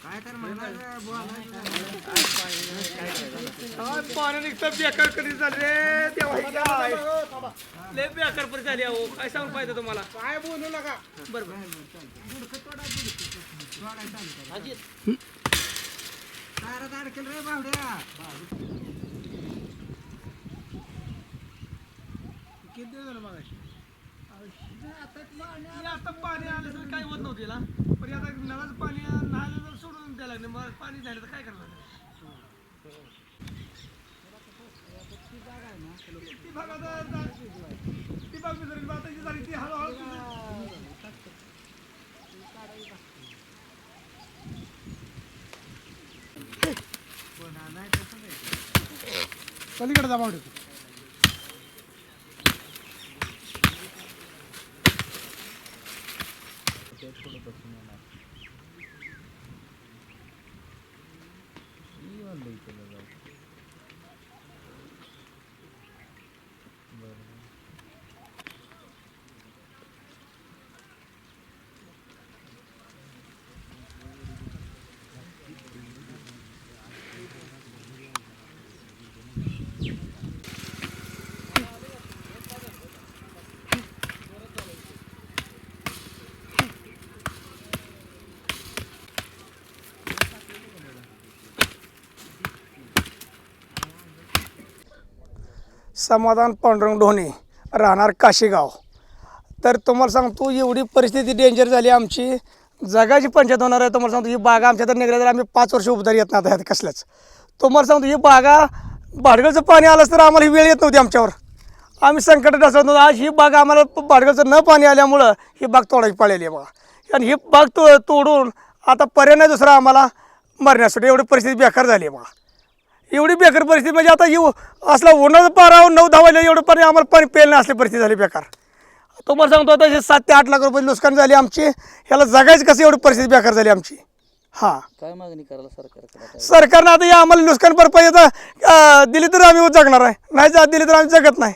काय पाण्या निघतं बेकार कधी झालं रे देवा काय लय बेकार पण झाली अहो काय सांगून पाहिजे तुम्हाला काय बोलू नका बरोबर काय अडकेल रे बावड्या? आता पाणी आलं तर काय होत नव्हतं याला. पण आता नळाचं पाणी नालं तर सोडून द्यायला लागलं. मग पाणी झालं तर काय करणार? ती भाग आता ती भाग विसरली आता जी झाली ती हळूहळू पलीकडे जा बावडे तू समाधान पांडुरंग ढोणे राहणार काशीगाव. तर तुम्हाला सांगतो एवढी परिस्थिती डेंजर झाली आमची. जगाची पंचायत होणार आहे तुम्हाला सांगतो ही बागा आमच्या तर निघाल्या तर आम्ही पाच वर्ष उभारी येत नाही आता कसल्याच तुम्हाला सांगतो ही बागा भाडगळचं पाणी आलंच तर आम्हाला ही वेळ येत नव्हती आमच्यावर. आम्ही संकटात असत नव्हतं आज ही बाग आम्हाला भाडगळचं न पाणी आल्यामुळं ही बाग तोडायची पाळलेली आहे बघा. आणि ही बाग तो तोडून आता पर्याय नाही दुसरा आम्हाला मरण्यासाठी एवढी परिस्थिती बेकार झाली आहे बघा. एवढी बेकार परिस्थिती. म्हणजे आता येऊ असला उन्हाचं पारा नऊ दहा वाजले एवढं पाणी आम्हाला पाणी प्यायला नाही असली परिस्थिती झाली बेकार. तुम्हाला सांगतो आता हे सात ते आठ लाख रुपये नुकसान झाली आमची. ह्याला जगायचं कसं एवढी परिस्थिती बेकार झाली आमची? हां. काय मागणी करायला सरकारकडे आता? सरकारनं आता हे आम्हाला नुकसान भरपाई आता दिली तर आम्ही जगणार आहे. नाही दिली तर आम्ही जगत नाही.